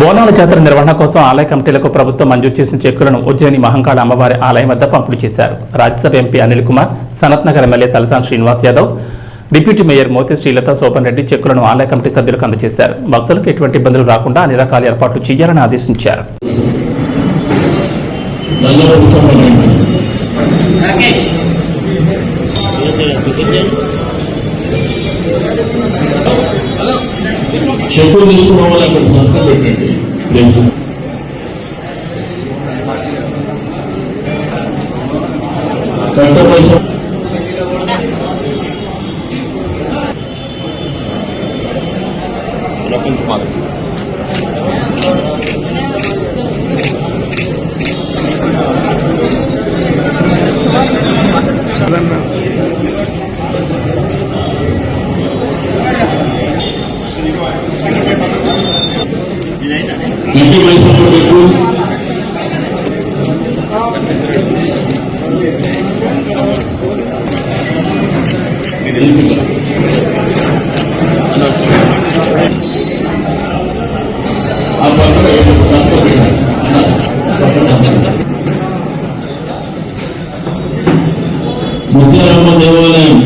బోనాల జాతర నిర్వహణ కోసం ఆలయ కమిటీలకు ప్రభుత్వం మంజూరు చేసిన చెక్కులను ఉజ్జయిని మహంకాళ అమ్మవారి ఆలయం వద్ద పంపిణీ చేశారు. Rajya Sabha MP Anil Kumar Sanath Nagar MLA Talasani Srinivas Yadav deputy mayor Moti Srilatha Sopan Reddy చెక్కులను ఆలయ కమిటీ సభ్యులకు అందజేశారు. భక్తులకు ఎటువంటి ఇబ్బందులు రాకుండా అన్ని రకాల ఏర్పాట్లు చేయాలని ఆదేశించారు. చెప్పులు తీసుకున్న వాళ్ళు అక్కడ సంతకం పెట్టండి. ప్లీజ్ కట్ట పైసా ఇంటి ఇంటిమేషన్ పెట్టు ముద్రామ దేవాలయం